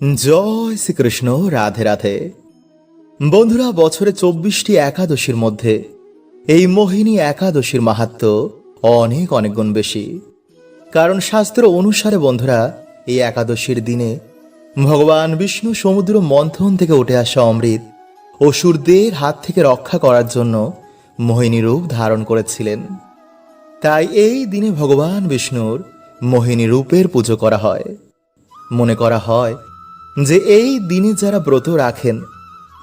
জয় শ্রীকৃষ্ণ, রাধে রাধে। বন্ধুরা, বছরে চব্বিশটি একাদশীর মধ্যে এই মোহিনী একাদশীর মাহাত্ম অনেক অনেক গুণ বেশি। কারণ শাস্ত্র অনুসারে বন্ধুরা, এই একাদশীর দিনে ভগবান বিষ্ণু সমুদ্র মন্থন থেকে উঠে আসা অমৃত অসুরদের হাত থেকে রক্ষা করার জন্য মোহিনী রূপ ধারণ করেছিলেন। তাই এই দিনে ভগবান বিষ্ণুর মোহিনী রূপের পুজো করা হয়। মনে করা হয় যে এই দিনে যারা ব্রত রাখেন,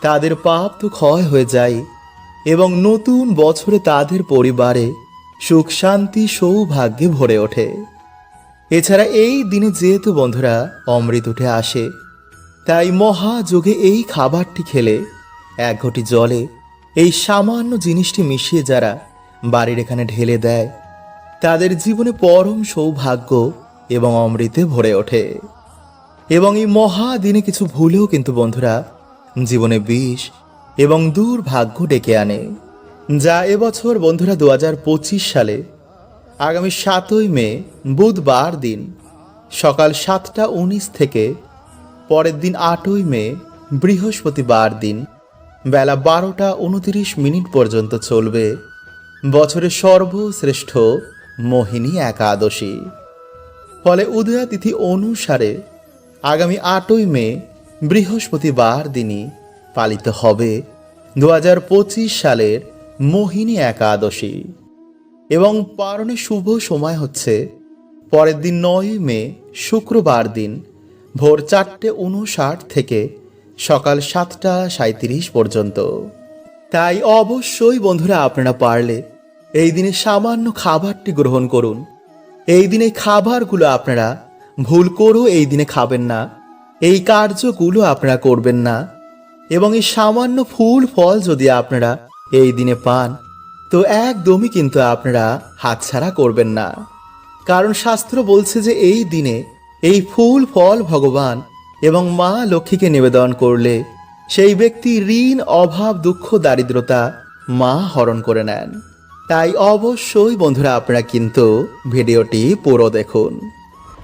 তাদের পাপ তো ক্ষয় হয়ে যায় এবং নতুন বছরে তাদের পরিবারে সুখ, শান্তি, সৌভাগ্যে ভরে ওঠে। এছাড়া এই দিনে যেহেতু বন্ধুরা অমৃত উঠে আসে, তাই মহাযোগে এই খাবারটি খেলে এক ঘটি জলে এই সামান্য জিনিসটি মিশিয়ে যারা বাড়ির এখানে ঢেলে দেয়, তাদের জীবনে পরম সৌভাগ্য এবং অমৃতে ভরে ওঠে। এবং এই মহা দিনে কিছু ভুলেও কিন্তু বন্ধুরা জীবনে বিষ এবং দুর্ভাগ্য ডেকে আনে, যা এবছর বন্ধুরা দু হাজার পঁচিশ সালে, আগামী সাতই মে, বুধবার দিন, সকাল সাতটা উনিশ থেকে পরের দিন আটই মে, বৃহস্পতিবার দিন, বেলা বারোটা উনতিরিশ মিনিট পর্যন্ত চলবে বছরের সর্বশ্রেষ্ঠ মোহিনী একাদশী। ফলে উদয়া তিথি অনুসারে আগামী আটই মে বৃহস্পতিবার দিনই পালিত হবে দু হাজার পঁচিশ সালের মোহিনী একাদশী। এবং পারণে শুভ সময় হচ্ছে পরের দিন নয় মে শুক্রবার দিন ভোর চারটে উনষাট থেকে সকাল সাতটা সাঁত্রিশ পর্যন্ত। তাই অবশ্যই বন্ধুরা আপনারা পারলে এই দিনে সামান্য খাবারটি গ্রহণ করুন। এই দিনে খাবারগুলো আপনারা ভুল করেও এই দিনে খাবেন না। এই কার্যগুলো আপনারা করবেন না। এবং এই সামান্য ফুল, ফল যদি আপনারা এই দিনে পান, তো একদমই কিন্তু আপনারা হাতছাড়া করবেন না। কারণ শাস্ত্র বলছে যে এই দিনে এই ফুল, ফল ভগবান এবং মা লক্ষ্মীকে নিবেদন করলে সেই ব্যক্তি ঋণ, অভাব, দুঃখ, দারিদ্রতা মা হরণ করে নেন। তাই অবশ্যই বন্ধুরা আপনারা কিন্তু ভিডিওটি পুরো দেখুন।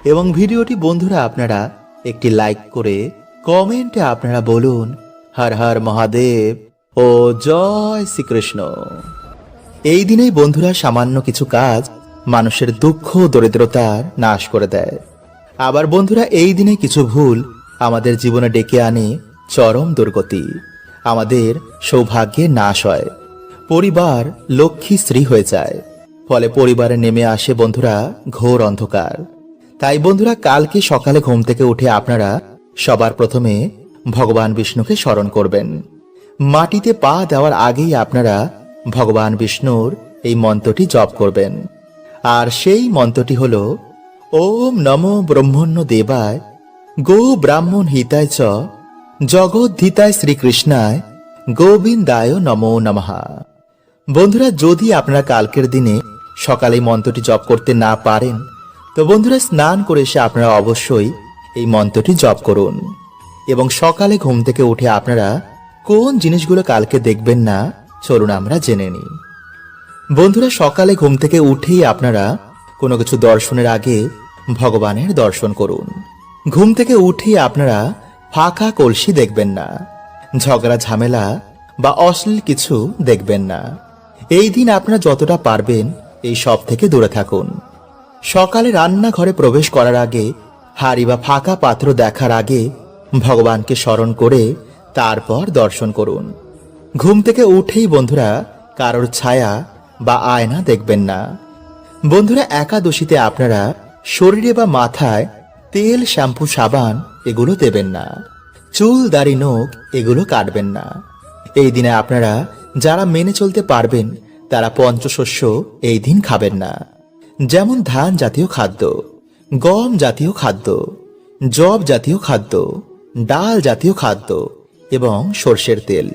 এবং ভিডিওটি বন্ধুরা আপনারা একটি লাইক করে কমেন্টে আপনারা বলুন, হর হর মহাদেব ও জয় শ্রীকৃষ্ণ। এই দিনেই বন্ধুরা সামান্য কিছু কাজ মানুষের দুঃখ দরিদ্রতার নাশ করে দেয়। আবার বন্ধুরা এই দিনে কিছু ভুল আমাদের জীবনে ডেকে আনে চরম দুর্গতি। আমাদের সৌভাগ্যে নাশ হয়। পরিবার লক্ষ্মী স্ত্রী হয়ে যায়। ফলে পরিবারে নেমে আসে বন্ধুরা ঘোর অন্ধকার। তাই বন্ধুরা কালকে সকালে ঘুম থেকে উঠে আপনারা সবার প্রথমে ভগবান বিষ্ণুকে স্মরণ করবেন। মাটিতে পা দেওয়ার আগেই আপনারা ভগবান বিষ্ণুর এই মন্ত্রটি জপ করবেন। আর সেই মন্ত্রটি হল, ওম নমো ব্রহ্মণ্য দেবায়, গো ব্রাহ্মণ হিতায় চ জগদ্ধিতায় শ্রীকৃষ্ণায়, গোবিন্দায় নমো নমহা বন্ধুরা, যদি আপনারা কালকের দিনে সকালে মন্ত্রটি জপ করতে না পারেন তো বন্ধুরা, স্নান করে এসে আপনারা অবশ্যই এই মন্ত্রটি জপ করুন। এবং সকালে ঘুম থেকে উঠে আপনারা কোন জিনিসগুলো কালকে দেখবেন না, চলুন আমরা জেনে নিই। বন্ধুরা, সকালে ঘুম থেকে উঠেই আপনারা কোনো কিছু দর্শনের আগে ভগবানের দর্শন করুন। ঘুম থেকে উঠেই আপনারা ফাঁকা কলসি দেখবেন না, ঝগড়া, ঝামেলা বা অশ্লীল কিছু দেখবেন না। এই দিন আপনারা যতটা পারবেন এই সব থেকে দূরে থাকুন। সকালে রান্নাঘরে প্রবেশ করার আগে হাড়ি বা ফাঁকা পাত্র দেখার আগে ভগবানকে স্মরণ করে তারপর দর্শন করুন। ঘুম থেকে উঠেই বন্ধুরা কারোর ছায়া বা আয়না দেখবেন না। বন্ধুরা একাদশীতে আপনারা শরীরে বা মাথায় তেল, শ্যাম্পু, সাবান এগুলো দেবেন না। চুল, দাড়ি, নখ এগুলো কাটবেন না। এই দিনে আপনারা যারা মেনে চলতে পারবেন তারা পঞ্চশস্য এই দিন খাবেন না। যেমন ধান জাতীয় খাদ্য, গম জাতীয় খাদ্য জব জাতীয় খাদ্য, ডাল জাতীয় খাদ্য এবং সর্ষের তেল।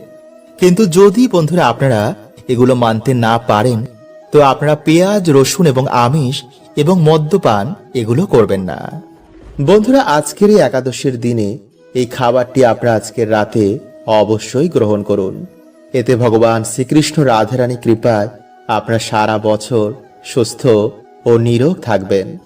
কিন্তু যদি বন্ধুরা আপনারা এগুলো মানতে না পারেন, তো আপনারা পেঁয়াজ, রসুন এবং আমিষ এবং মদ্যপান এগুলো করবেন না। বন্ধুরা, আজকের এই একাদশীর দিনে এই খাবারটি আপনারা আজকের রাতে অবশ্যই গ্রহণ করুন। এতে ভগবান শ্রীকৃষ্ণ রাধারানী কৃপায় আপনারা সারা বছর সুস্থ ও নিরোগ থাকবেন।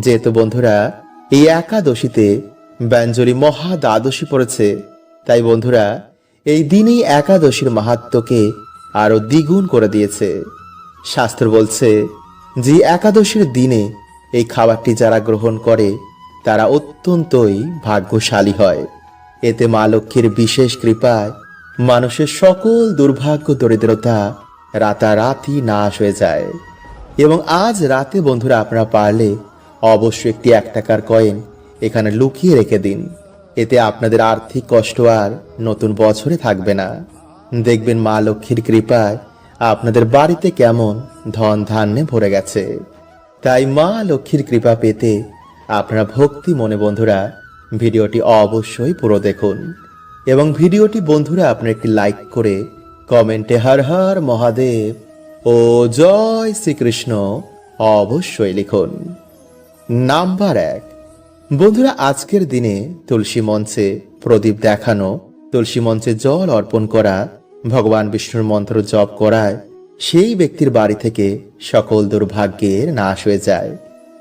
যেহেতু বন্ধুরা, এই একাদশীতে ব্যঞ্জলি মহা দ্বাদশী পড়েছে। তাই বন্ধুরা, এই দিনেই একাদশীর মাহাত্মকে আরও দ্বিগুণ করে দিয়েছে। শাস্ত্র বলছে যে, একাদশীর দিনে এই খাবারটি যারা গ্রহণ করে, তারা অত্যন্তই ভাগ্যশালী হয়। এতে মা লক্ষ্মীর বিশেষ কৃপায় মানুষের সকল দুর্ভাগ্য, দরিদ্রতা রাতারাতি নাশ হয়ে যায়। এবং আজ রাতে বন্ধুরা আপনারা পারলে অবশ্যই একটি এক টাকার কয়েন এখানে লুকিয়ে রেখে দিন। এতে আপনাদের আর্থিক কষ্ট আর নতুন বছরে থাকবে না। দেখবেন মা লক্ষ্মীর কৃপায় আপনাদের বাড়িতে কেমন ধন ধান্যে ভরে গেছে। তাই মা লক্ষ্মীর কৃপা পেতে আপনারা ভক্তি মনে বন্ধুরা ভিডিওটি অবশ্যই পুরো দেখুন। এবং ভিডিওটি বন্ধুরা আপনার একটি লাইক করে কমেন্টে হর হর মহাদেব ও জয় শ্রীকৃষ্ণ। অবশ্যই লিখুন। নাম্বার এক। বন্ধুরা, আজকের দিনে তুলসী মঞ্চে প্রদীপ দেখানো, তুলসী মঞ্চে জল অর্পণ করা, ভগবান বিষ্ণুর মন্ত্র জপ করায় সেই ব্যক্তির বাড়ি থেকে সকল দুর্ভাগ্যের নাশ হয়ে যায়।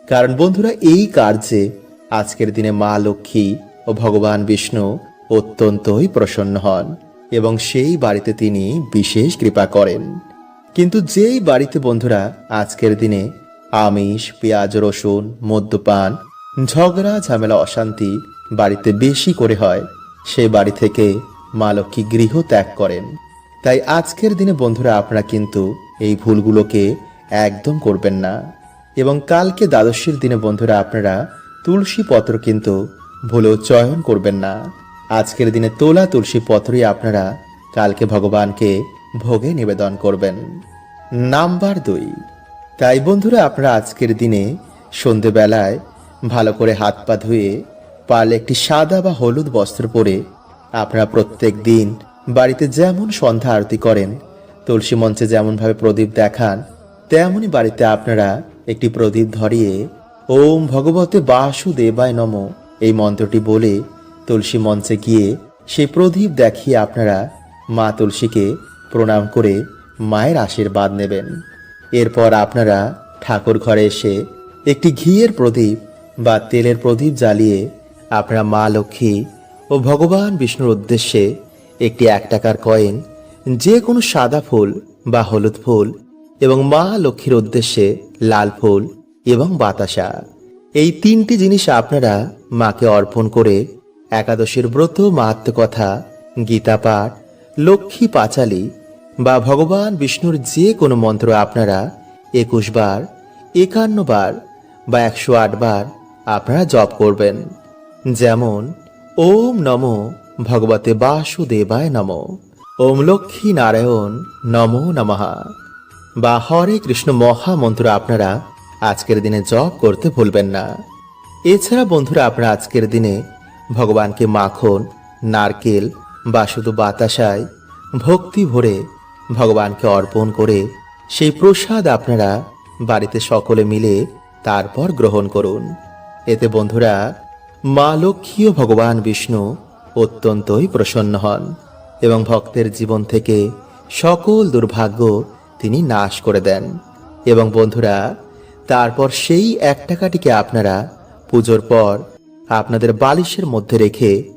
কারণ বন্ধুরা, এই কার্যে আজকের দিনে মা লক্ষ্মী ও ভগবান বিষ্ণু অত্যন্তই প্রসন্ন হন এবং সেই বাড়িতে তিনি বিশেষ কৃপা করেন। কিন্তু যেই বাড়িতে বন্ধুরা আজকের দিনে আমিষ, পেঁয়াজ, রসুন, মদ্যপান, ঝগড়া, ঝামেলা, অশান্তি বাড়িতে বেশি করে হয় সেই বাড়ি থেকে মা লক্ষ্মী গৃহ ত্যাগ করেন। তাই আজকের দিনে বন্ধুরা আপনারা কিন্তু এই ভুলগুলোকে একদম করবেন না। এবং কালকে দ্বাদশীর দিনে বন্ধুরা আপনারা তুলসী পত্র কিন্তু ভুলেও চয়ন করবেন না। আজকের দিনে তোলা তুলসী পত্রই আপনারা কালকে ভগবানকে ভোগে নিবেদন করবেন। নাম্বার দুই। তাই বন্ধুরা, আপনারা আজকের দিনে সন্ধেবেলায় ভালো করে হাত পা ধুয়ে পারলে একটি সাদা বা হলুদ বস্ত্র পরে আপনারা প্রত্যেক দিন বাড়িতে যেমন সন্ধ্যা আরতি করেন, তুলসী মঞ্চে যেমনভাবে প্রদীপ দেখান, তেমনই বাড়িতে আপনারা একটি প্রদীপ ধরিয়ে ওম ভগবতে বাসুদেবায় নম এই মন্ত্রটি বলে তুলসী মঞ্চে গিয়ে সেই প্রদীপ দেখিয়ে আপনারা মা তুলসীকে প্রণাম করে মায়ের আশীর্বাদ নেবেন। এরপর আপনারা ঠাকুর ঘরে এসে একটি ঘিয়ের প্রদীপ বা তেলের প্রদীপ জ্বালিয়ে আপনারা মা লক্ষ্মী ও ভগবান বিষ্ণুর উদ্দেশ্যে একটি এক টাকার কয়েন, যে কোনো সাদা ফুল বা হলুদ ফুল এবং মা লক্ষ্মীর উদ্দেশ্যে লাল ফুল এবং বাতাসা। এই তিনটি জিনিস আপনারা মাকে অর্পণ করে একাদশীর ব্রত মাহাত্ম কথা, গীতা পাঠ লক্ষ্মী পাঁচালী বা ভগবান বিষ্ণুর যে কোনো মন্ত্র আপনারা একুশ বার, একান্ন বার বা একশো আট বার আপনারা জপ করবেন। যেমন, ওম নম ভগবতে বাসুদেবায় নম, ওম লক্ষ্মী নারায়ণ নমো নমঃ বা হরে কৃষ্ণ মহামন্ত্র আপনারা আজকের দিনে জপ করতে ভুলবেন না। এছাড়া বন্ধুরা, আপনারা আজকের দিনে ভগবানকে মাখন, নারকেল বা শুধু বাতাসায়, ভক্তি ভরে ভগবানকে অর্পণ করে সেই প্রসাদ আপনারা বাড়িতে সকলে মিলে তারপর গ্রহণ করুন। এতে বন্ধুরা, মা লক্ষ্মী ও ভগবান বিষ্ণু অত্যন্তই প্রসন্ন হন এবং ভক্তের জীবন থেকে সকল দুর্ভাগ্য তিনি নাশ করে দেন। এবং বন্ধুরা, তারপর সেই এক টাকাটিকে আপনারা পুজোর পর আপনাদের বালিশের মধ্যে রেখে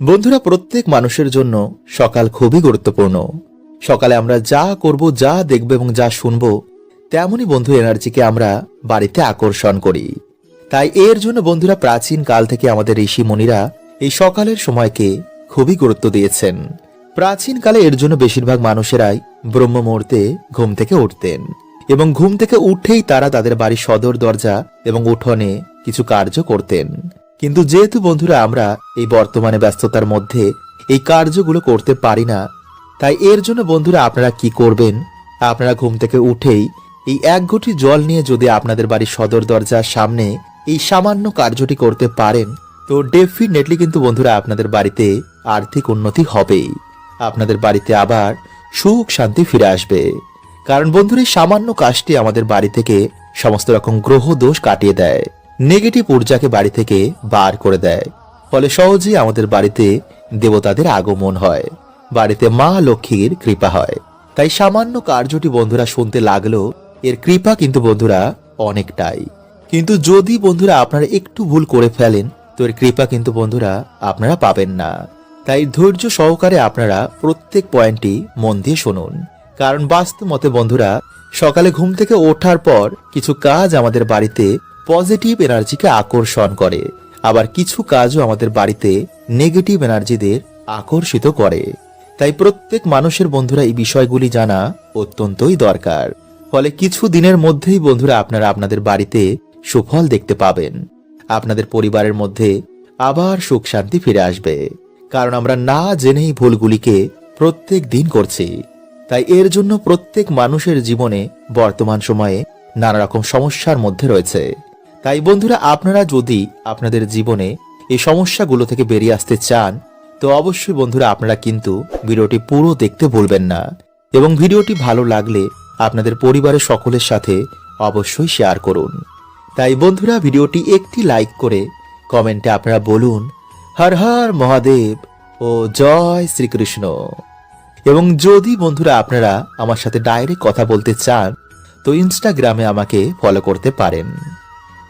বন্ধুরা, প্রত্যেক মানুষের জন্য সকাল খুবই গুরুত্বপূর্ণ। সকালে আমরা যা করব, যা দেখব এবং যা শুনব, তেমনই বন্ধু এনার্জিকে আমরা বাড়িতে আকর্ষণ করি। তাই এর জন্য বন্ধুরা, প্রাচীন কাল থেকে আমাদের ঋষি মুনিরা এই সকালের সময়কে খুবই গুরুত্ব দিয়েছেন। প্রাচীন কালে এর জন্য বেশিরভাগ মানুষেরাই ব্রহ্ম মুহূর্তে ঘুম থেকে উঠতেন এবং ঘুম থেকে উঠেই তারা তাদের বাড়ির সদর দরজা এবং উঠোনে কিছু কার্য করতেন। কিন্তু যেহেতু বন্ধুরা আমরা এই বর্তমানে ব্যস্ততার মধ্যে এই কার্যগুলো করতে পারি না, তাই এর জন্য বন্ধুরা আপনারা কি করবেন? আপনারা ঘুম থেকে উঠেই এই এক ঘটি জল নিয়ে যদি আপনাদের বাড়ির সদর দরজার সামনে এই সামান্য কার্যটি করতে পারেন, তো ডেফিনেটলি কিন্তু বন্ধুরা আপনাদের বাড়িতে আর্থিক উন্নতি হবেই। আপনাদের বাড়িতে আবার সুখ শান্তি ফিরে আসবে। কারণ বন্ধুরা এই সামান্য কাজটি আমাদের বাড়ি থেকে সমস্ত রকম গ্রহ দোষ কাটিয়ে দেয়। নেগেটিভ ঊর্জাকে বাড়ি থেকে বার করে দেয়। ফলে সহজেই আমাদের বাড়িতে দেবতাদের আগমন হয়। বাড়িতে মা লক্ষ্মীর কৃপা হয়। তাই সামান্য কার্যটি বন্ধুরা শুনতে লাগল, এর কৃপা কিন্তু বন্ধুরা অনেকটাই। কিন্তু যদি বন্ধুরা আপনারা একটু ভুল করে ফেলেন, তো এর কৃপা কিন্তু বন্ধুরা আপনারা পাবেন না। তাই ধৈর্য সহকারে আপনারা প্রত্যেক পয়েন্টটি মন দিয়ে শুনুন। কারণ বাস্তব মতে বন্ধুরা, সকালে ঘুম থেকে ওঠার পর কিছু কাজ আমাদের বাড়িতে পজিটিভ এনার্জিকে আকর্ষণ করে। আবার কিছু কাজও আমাদের বাড়িতে নেগেটিভ এনার্জিদের আকর্ষিত করে। তাই প্রত্যেক মানুষের বন্ধুরা এই বিষয়গুলি জানা অত্যন্তই দরকার। ফলে কিছু দিনের মধ্যেই বন্ধুরা আপনারা আপনাদের বাড়িতে সুফল দেখতে পাবেন। আপনাদের পরিবারের মধ্যে আবার সুখ শান্তি ফিরে আসবে। কারণ আমরা না জেনেই ভুলগুলিকে প্রত্যেক দিন করছি। তাই এর জন্য প্রত্যেক মানুষের জীবনে বর্তমান সময়ে নানা রকম সমস্যার মধ্যে রয়েছে। তাই বন্ধুরা, আপনারা যদি আপনাদের জীবনে এই সমস্যাগুলো থেকে বেরিয়ে আসতে চান, তো অবশ্যই বন্ধুরা, আপনারা কিন্তু ভিডিওটি পুরো দেখতে ভুলবেন না এবং ভিডিওটি ভালো লাগলে আপনাদের পরিবারের সকলের সাথে অবশ্যই শেয়ার করুন। তাই বন্ধুরা, ভিডিওটি একটি লাইক করে কমেন্টে আপনারা বলুন, হর হর মহাদেব ও জয় শ্রীকৃষ্ণ। এবং যদি বন্ধুরা, আপনারা আমার সাথে ডাইরেক্ট কথা বলতে চান, তো ইনস্টাগ্রামে আমাকে ফলো করতে পারেন।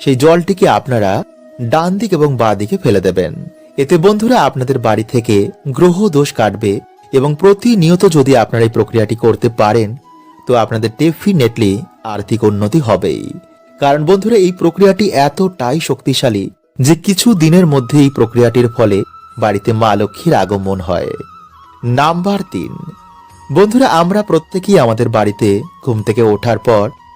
সেই জলটিকে আপনারা ডান দিক এবং বাঁ দিকে ফেলে দেবেন। এতে বন্ধুরা আপনাদের বাড়ি থেকে গ্রহ দোষ কাটবে এবং প্রতিনিয়ত যদি আপনারা এই প্রক্রিয়াটি করতে পারেন, তো আপনাদের ডেফিনেটলি আর্থিক উন্নতি হবেই। কারণ বন্ধুরা, এই প্রক্রিয়াটি এতটাই শক্তিশালী যে কিছু দিনের মধ্যে এই প্রক্রিয়াটির ফলে বাড়িতে মা লক্ষ্মীর আগমন হয়। নাম্বার তিন। বন্ধুরা, আমরা প্রত্যেকেই আমাদের বাড়িতে ঘুম থেকে ওঠার পর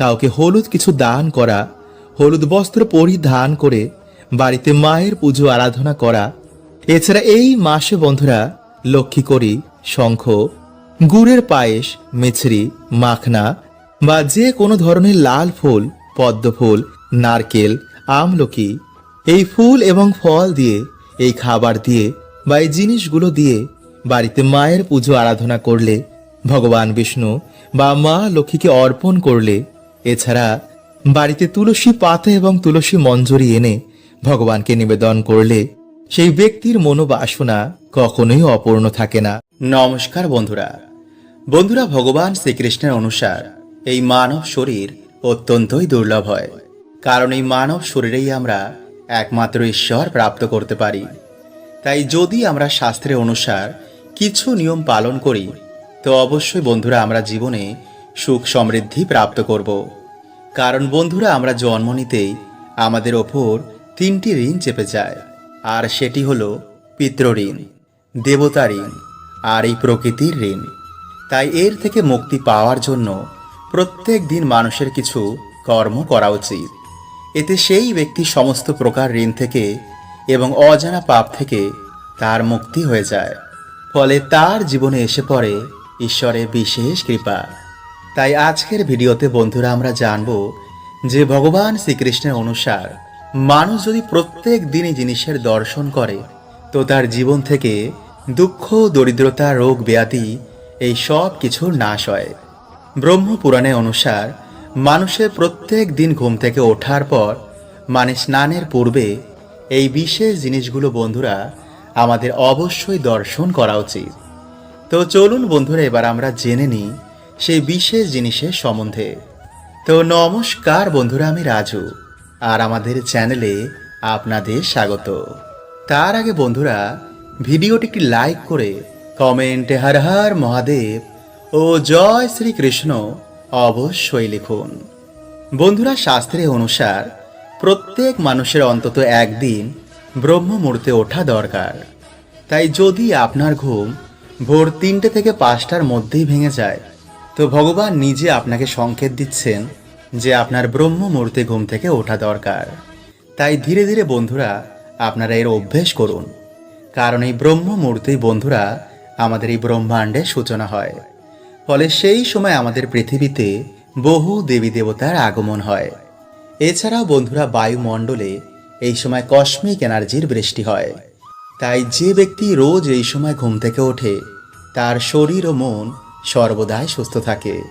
কাউকে হলুদ কিছু দান করা, হলুদ বস্ত্র পরিধান করে বাড়িতে মায়ের পুজো আরাধনা করা। এছাড়া এই মাসে বন্ধুরা লক্ষ্মী করি শঙ্খ, গুড়ের পায়েস, মিছরি, মাখনা বা যে কোনো ধরনের লাল ফুল, পদ্ম ফুল, নারকেল, আমলকি, এই ফুল এবং ফল দিয়ে, এই খাবার দিয়ে বা এই জিনিসগুলো দিয়ে বাড়িতে মায়ের পুজো আরাধনা করলে, ভগবান বিষ্ণু বা মা লক্ষ্মীকে অর্পণ করলে এছাড়া বাড়িতে তুলসী পাতা এবং তুলসী মঞ্জরি এনে ভগবানকে নিবেদন করলে সেই ব্যক্তির মনোবাসনা কখনোই অপূর্ণ থাকে না। নমস্কার বন্ধুরা। বন্ধুরা, ভগবান শ্রীকৃষ্ণের অনুসার এই মানব শরীর অত্যন্তই দুর্লভ হয়। কারণ এই মানব শরীরেই আমরা একমাত্র ঈশ্বর প্রাপ্ত করতে পারি। তাই যদি আমরা শাস্ত্রের অনুসার কিছু নিয়ম পালন করি, তো অবশ্যই বন্ধুরা আমরা জীবনে সুখ সমৃদ্ধি প্রাপ্ত করব। কারণ বন্ধুরা, আমরা জন্ম নিতেই আমাদের ওপর তিনটি ঋণ চেপে যায়, আর সেটি হলো পিতৃঋণ দেবতা ঋণ, আর এই প্রকৃতির ঋণ। তাই এর থেকে মুক্তি পাওয়ার জন্য প্রত্যেক দিন মানুষের কিছু কর্ম করা উচিত। এতে সেই ব্যক্তি সমস্ত প্রকার ঋণ থেকে এবং অজানা পাপ থেকে তার মুক্তি হয়ে যায়। ফলে তার জীবনে এসে পড়ে ঈশ্বরের বিশেষ কৃপা। তাই আজকের ভিডিওতে বন্ধুরা আমরা জানব যে ভগবান শ্রীকৃষ্ণের অনুসার মানুষ যদি প্রত্যেক দিনই জিনিসের দর্শন করে, তো তার জীবন থেকে দুঃখ, দরিদ্রতা, রোগ, ব্যাধি এই সব কিছুর নাশ হয়। ব্রহ্মপুরাণে অনুসার মানুষের প্রত্যেক দিন ঘুম থেকে ওঠার পর মানে স্নানের পূর্বে, এই বিশেষ জিনিসগুলো বন্ধুরা আমাদের অবশ্যই দর্শন করা উচিত। তো চলুন বন্ধুরা এবার আমরা জেনে নিই সেই বিশেষ জিনিসের সম্বন্ধে। তো নমস্কার বন্ধুরা, আমি রাজু, আর আমাদের চ্যানেলে আপনাদের স্বাগত। তার আগে বন্ধুরা, ভিডিওটি একটি লাইক করে কমেন্টে হর হর মহাদেব ও জয় শ্রীকৃষ্ণ অবশ্যই লিখুন। বন্ধুরা, শাস্ত্রে অনুসার প্রত্যেক মানুষের অন্তত একদিন ব্রহ্ম মুহূর্তে ওঠা দরকার। তাই যদি আপনার ঘুম ভোর তিনটে থেকে পাঁচটার মধ্যেই ভেঙে যায় তো ভগবান নিজে আপনাকে সংকেত দিচ্ছেন যে আপনার ব্রহ্ম মুহূর্তে ঘুম থেকে ওঠা দরকার। তাই ধীরে ধীরে বন্ধুরা, আপনারা এর অভ্যেস করুন। কারণ এই ব্রহ্ম মুহূর্তেই বন্ধুরা, আমাদের এই ব্রহ্মাণ্ডের সূচনা হয়। ফলে সেই সময় আমাদের পৃথিবীতে বহু দেবী দেবতার আগমন হয়। এছাড়াও বন্ধুরা, বায়ুমণ্ডলে এই সময় কসমিক এনার্জির বৃষ্টি হয়। তাই যে ব্যক্তি রোজ এই সময় ঘুম থেকে ওঠে, তার শরীর ও মন সর্বদাই সুস্থ থাকে।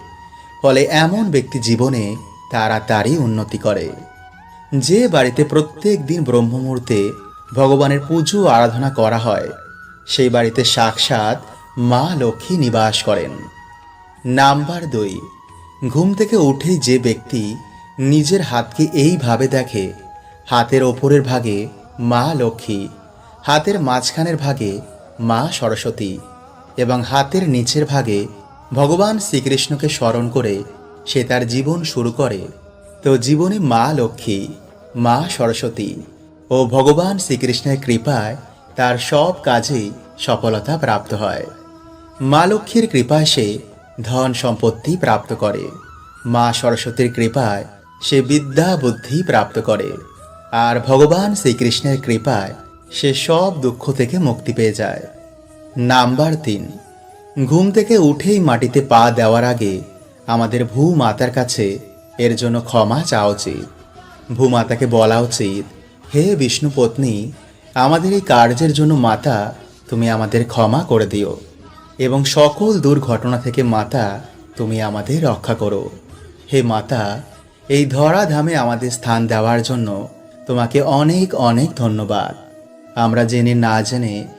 ফলে এমন ব্যক্তি জীবনে তাড়াতাড়ি উন্নতি করে। যে বাড়িতে প্রত্যেক দিন ব্রহ্ম মুহূর্তে ভগবানের পুজো আরাধনা করা হয়, সেই বাড়িতে সাক্ষাৎ মা লক্ষ্মী নিবাস করেন। নাম্বার দুই, ঘুম থেকে উঠেই যে ব্যক্তি নিজের হাতকে এইভাবে দেখে, হাতের ওপরের ভাগে মা লক্ষ্মী, হাতের মাঝখানের ভাগে মা সরস্বতী এবং হাতের নিচের ভাগে ভগবান শ্রীকৃষ্ণকে স্মরণ করে সে তার জীবন শুরু করে। তো জীবনে মা লক্ষ্মী, মা সরস্বতী ও ভগবান শ্রীকৃষ্ণের কৃপায় তার সব কাজেই সফলতা প্রাপ্ত হয়। মা লক্ষ্মীর কৃপায় সে ধন সম্পত্তি প্রাপ্ত করে। মা সরস্বতীর কৃপায় সে বিদ্যা বুদ্ধি প্রাপ্ত করে। আর ভগবান শ্রীকৃষ্ণের কৃপায় সে সব দুঃখ থেকে মুক্তি পেয়ে যায়। নাম্বার তিন। ঘুম থেকে উঠেই মাটিতে পা দেওয়ার আগে আমাদের ভূমাতার কাছে এর জন্য ক্ষমা চাওয়া উচিত। ভূমাতাকে বলা উচিত, হে বিষ্ণু পত্নী, আমাদের এই কার্যের জন্য মাতা, তুমি আমাদের ক্ষমা করে দিও এবং সকল দুর্ঘটনা থেকে মাতা, তুমি আমাদের রক্ষা করো। হে মাতা, এই ধরাধামে আমাদের স্থান দেওয়ার জন্য তোমাকে অনেক অনেক ধন্যবাদ। আমরা জেনে না জেনে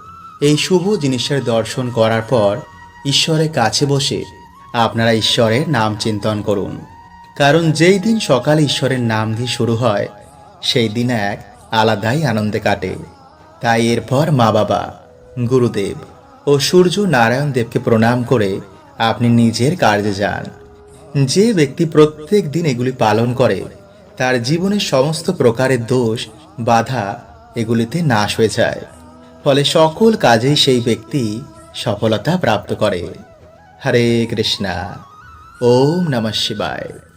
এই শুভ জিনিসের দর্শন করার পর ঈশ্বরের কাছে বসে আপনারা ঈশ্বরের নাম চিন্তন করুন। কারণ যেই দিন সকালে ঈশ্বরের নাম দিয়ে শুরু হয়, সেই দিন এক আলাদাই আনন্দে কাটে। তাই এরপর মা বাবা, গুরুদেব ও সূর্য নারায়ণ দেবকে প্রণাম করে আপনি নিজের কার্যে যান। যে ব্যক্তি প্রত্যেক দিন এগুলি পালন করে, তার জীবনের সমস্ত প্রকারের দোষ, বাধা এগুলিতে নাশ হয়ে যায়। ফলে সকল কাজেই সেই ব্যক্তি সফলতা প্রাপ্ত করে। হরে কৃষ্ণা। ওম নমঃ শিবায়।